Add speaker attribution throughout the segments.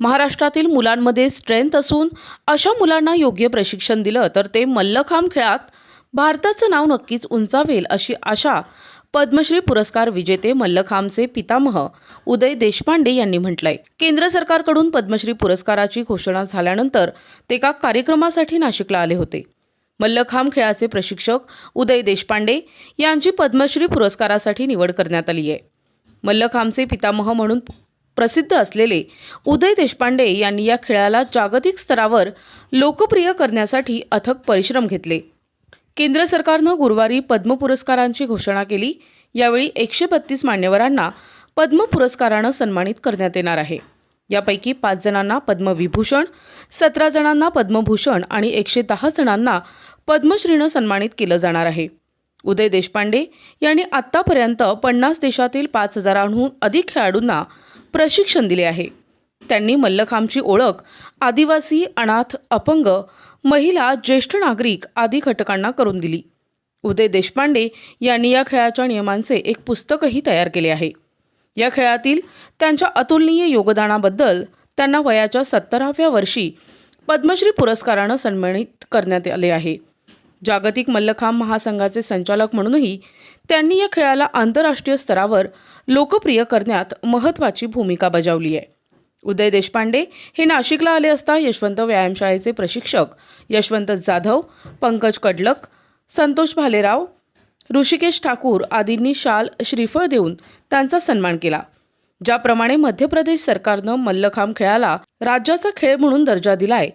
Speaker 1: महाराष्ट्रातील मुलांमध्ये स्ट्रेंथ असून अशा मुलांना योग्य प्रशिक्षण दिलं तर ते मल्लखांब खेळात भारताचं नाव नक्कीच उंचावेल अशी आशा पद्मश्री पुरस्कार विजेते मल्लखांबचे पितामह उदय देशपांडे यांनी म्हटलंय. केंद्र सरकारकडून पद्मश्री पुरस्काराची घोषणा झाल्यानंतर ते एका कार्यक्रमासाठी नाशिकला आले होते. मल्लखांब खेळाचे प्रशिक्षक उदय देशपांडे यांची पद्मश्री पुरस्कारासाठी निवड करण्यात आली आहे मल्लखांबचे पितामह म्हणून प्रसिद्ध असलेले. उदय देशपांडे यांनी या खेळाला जागतिक स्तरावर लोकप्रिय करण्यासाठी अथक परिश्रम घेतले. केंद्र सरकारनं गुरुवारी पद्म पुरस्कारांची घोषणा केली. यावेळी एकशे बत्तीस मान्यवरांना पद्म पुरस्कारानं सन्मानित करण्यात येणार आहे. यापैकी पाच जणांना पद्मविभूषण सतरा जणांना पद्मभूषण आणि एकशे दहा जणांना पद्मश्रीनं सन्मानित केलं जाणार आहे. उदय देशपांडे यांनी आत्तापर्यंत पन्नास देशातील पाच हजारांहून अधिक खेळाडूंना प्रशिक्षण दिले आहे. त्यांनी मल्लखांबची ओळख आदिवासी अनाथ अपंग महिला ज्येष्ठ नागरिक आदी घटकांना करून दिली. उदय देशपांडे यांनी या खेळाच्या नियमांचे एक पुस्तकही तयार केले आहे. या खेळातील त्यांच्या अतुलनीय योगदानाबद्दल त्यांना वयाच्या सत्तराव्या वर्षी पद्मश्री पुरस्कारानं सन्मानित करण्यात आले आहे. जागतिक मल्लखांब महासंघाचे संचालक म्हणूनही त्यांनी या खेळाला आंतरराष्ट्रीय स्तरावर लोकप्रिय करण्यात महत्त्वाची भूमिका बजावली आहे. उदय देशपांडे हे नाशिकला आले असता यशवंत व्यायामशाळेचे प्रशिक्षक यशवंत जाधव पंकज कडलक संतोष भालेराव ऋषिकेश ठाकूर आदींनी शाल श्रीफळ देऊन त्यांचा सन्मान केला. ज्याप्रमाणे मध्य प्रदेश सरकारनं मल्लखांब खेळाला राज्याचा खेळ म्हणून दर्जा दिलाय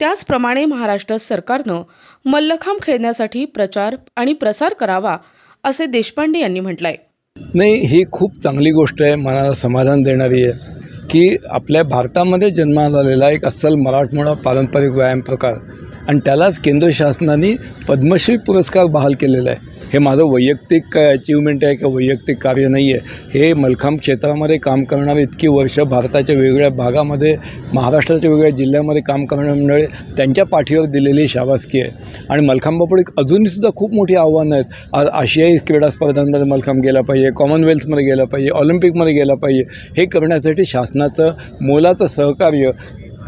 Speaker 1: त्याचप्रमाणे महाराष्ट्र सरकारनं मल्लखांब खेळण्यासाठी प्रचार आणि प्रसार करावा असे देशपांडे यांनी म्हटलंय.
Speaker 2: नाही ही खूप चांगली गोष्ट आहे मनाला समाधान देणारी आहे की आपल्या भारतामध्ये जन्माला आलेला एक अस्सल मराठमोळा पारंपरिक व्यायाम प्रकार आणि त्यालाच केंद्र शासनाने पद्मश्री पुरस्कार बहाल केलेला आहे. हे माझं वैयक्तिक काय अचिव्हमेंट आहे किंवा वैयक्तिक कार्य नाही आहे. हे मलखांब क्षेत्रामध्ये काम करणारे इतकी वर्ष भारताच्या वेगवेगळ्या भागामध्ये महाराष्ट्राच्या वेगवेगळ्या जिल्ह्यामध्ये काम करण्यामुळे त्यांच्या पाठीवर दिलेली शाबासकी आहे. आणि मलखांबापुढे अजूनहीसुद्धा खूप मोठी आव्हानं आहेत. आज आशियाई क्रीडा स्पर्धांमध्ये मलखांब गेला पाहिजे कॉमनवेल्थमध्ये गेला पाहिजे ऑलिम्पिकमध्ये गेला पाहिजे. हे करण्यासाठी शासनाचं मोलाचं सहकार्य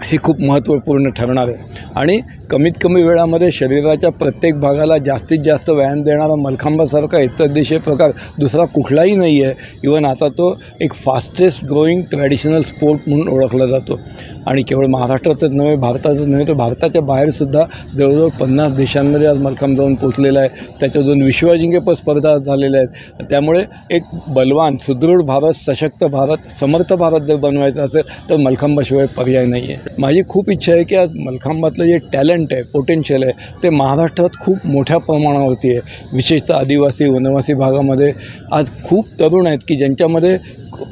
Speaker 2: हे खूप महत्त्वपूर्ण ठरणार आहे. आणि कमीत कमी वेळामध्ये शरीराच्या प्रत्येक भागाला जास्तीत जास्त व्यायाम देणारा मलखांबासारखा इतर देशीय प्रकार दुसरा कुठलाही नाही आहे. इवन आता तो एक फास्टेस्ट ग्रोईंग ट्रॅडिशनल स्पोर्ट म्हणून ओळखला जातो. आणि केवळ महाराष्ट्रातच नव्हे भारतातच नव्हे तर भारताच्या बाहेरसुद्धा जवळजवळ पन्नास देशांमध्ये आज मलखांब जाऊन पोचलेला आहे. त्याच्या दोन विश्वअजिंक्यपद स्पर्धा झालेल्या आहेत. त्यामुळे एक बलवान सुदृढ भारत सशक्त भारत समर्थ भारत जर बनवायचा असेल तर मलखांबाशिवाय पर्याय नाही आहे माझी खूप इच्छा आहे की आज मलखांबातलं जे टॅलेंट आहे पोटेन्शियल आहे ते महाराष्ट्रात खूप मोठ्या प्रमाणावरती आहे. विशेषतः आदिवासी वनवासी भागामध्ये आज खूप तरुण आहेत की ज्यांच्यामध्ये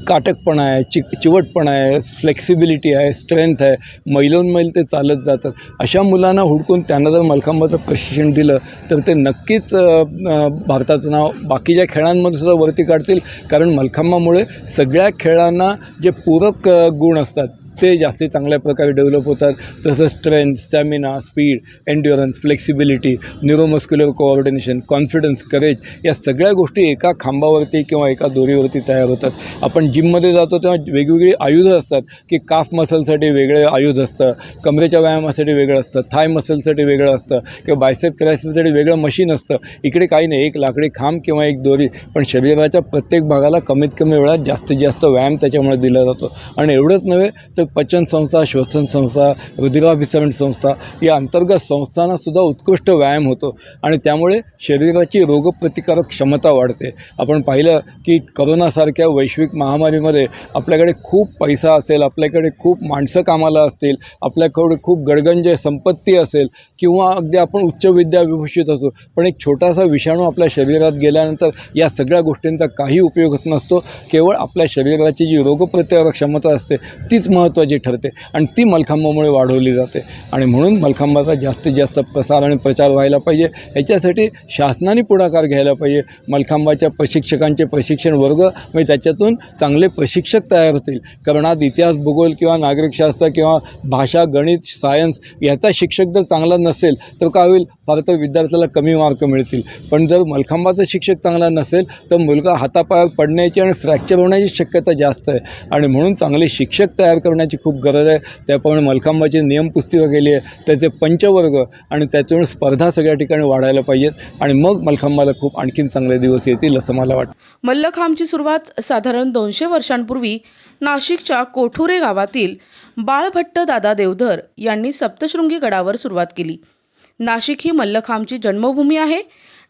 Speaker 2: काटकपणा आहे चि चिवटपणा आहे फ्लेक्सिबिलिटी आहे स्ट्रेंथ आहे. मैलोनमैल ते चालत जातात. अशा मुलांना हुडकून त्यांना जर मलखांबाचं प्रशिक्षण दिलं तर ते नक्कीच भारताचं नाव बाकीच्या खेळांमध्ये सुद्धा वरती काढतील. कारण मलखांबामुळे सगळ्या खेळांना जे पूरक गुण असतात ते जास्ती चांगल्या प्रकारे डेव्हलप होतात. तसं strength stamina speed endurance flexibility neuromuscular coordination confidence courage या सगळ्या गोष्टी एका खांबावरती किंवा एका दोरीवरती तयार होतात. आपण जिममध्ये जातो तेव्हा वेगवेगळी आयुधं असतात की काफ मसलसाठी वेगळे आयुध असतं कमरेच्या व्यायामासाठी वेगळं असतं थाय मसलसाठी वेगळं असतं किंवा बायसेप ट्रायसेपसाठी वेगळं मशीन असतं. इकडे काही नाही एक लाकडी खांब किंवा एक दोरी पण शरीराच्या प्रत्येक भागाला कमीत कमी वेळात जास्तीत जास्त व्यायाम त्याच्यामुळे दिला जातो. आणि एवढंच नव्हे तर पचन संस्था श्वसन संस्था रुधिराभिसरण संस्था या अंतर्गत संस्थांनासुद्धा उत्कृष्ट व्यायाम होतो आणि त्यामुळे शरीराची रोगप्रतिकारक क्षमता वाढते. आपण पाहिलं की करोनासारख्या वैश्विक महामारीमध्ये आपल्याकडे खूप पैसा असेल आपल्याकडे खूप माणसं कामाला असतील आपल्याकडे खूप गडगंज संपत्ती असेल किंवा अगदी आपण उच्च विद्या विभूषित असू पण एक छोटासा विषाणू आपल्या शरीरात गेल्यानंतर या सगळ्या गोष्टींचा काही उपयोगच नसतो. केवळ आपल्या शरीराची जी रोगप्रतिकारक क्षमता असते तीच महत्त्व महत्त्वाची ठरते आणि ती मलखांबामुळे वाढवली जाते. आणि म्हणून मलखांबाचा जास्तीत जास्त प्रसार आणि प्रचार व्हायला पाहिजे. याच्यासाठी शासनाने पुढाकार घ्यायला पाहिजे. मलखांबाच्या प्रशिक्षकांचे प्रशिक्षण वर्ग म्हणजे त्याच्यातून चांगले प्रशिक्षक तयार होतील. कारण आज इतिहास भूगोल किंवा नागरिकशास्त्र किंवा भाषा गणित सायन्स याचा शिक्षक जर चांगला नसेल तर काय होईल? फार तर विद्यार्थ्याला कमी मार्क मिळतील. पण जर मलखांबाचा शिक्षक चांगला नसेल तर मुलगा हातापायावर पडण्याची आणि फ्रॅक्चर होण्याची शक्यता जास्त आहे. आणि म्हणून चांगले शिक्षक तयार करण्या प्रशिक्षणाची खूप गरज आहे. त्याप्रमाणे मलखांबाची नियमपुस्तिका केली आहे. त्याचे पंचवर्ग आणि त्याच्यामुळे स्पर्धा सगळ्या ठिकाणी वाढायला पाहिजेत. आणि मग मलखांबाला खूप आणखीन चांगले दिवस येतील असं मला वाटतं.
Speaker 1: मल्लखांबची सुरुवात साधारण दोनशे वर्षांपूर्वी नाशिकच्या कोठुरे गावातील बाळभट्ट दादा देवधर यांनी सप्तशृंगी गडावर सुरुवात केली. नाशिक ही मल्लखांबची जन्मभूमी आहे.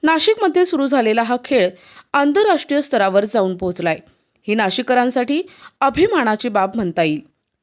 Speaker 1: नाशिकमध्ये सुरू झालेला हा खेळ आंतरराष्ट्रीय स्तरावर जाऊन पोहोचलाय. ही नाशिककरांसाठी अभिमानाची बाब म्हणता येईल.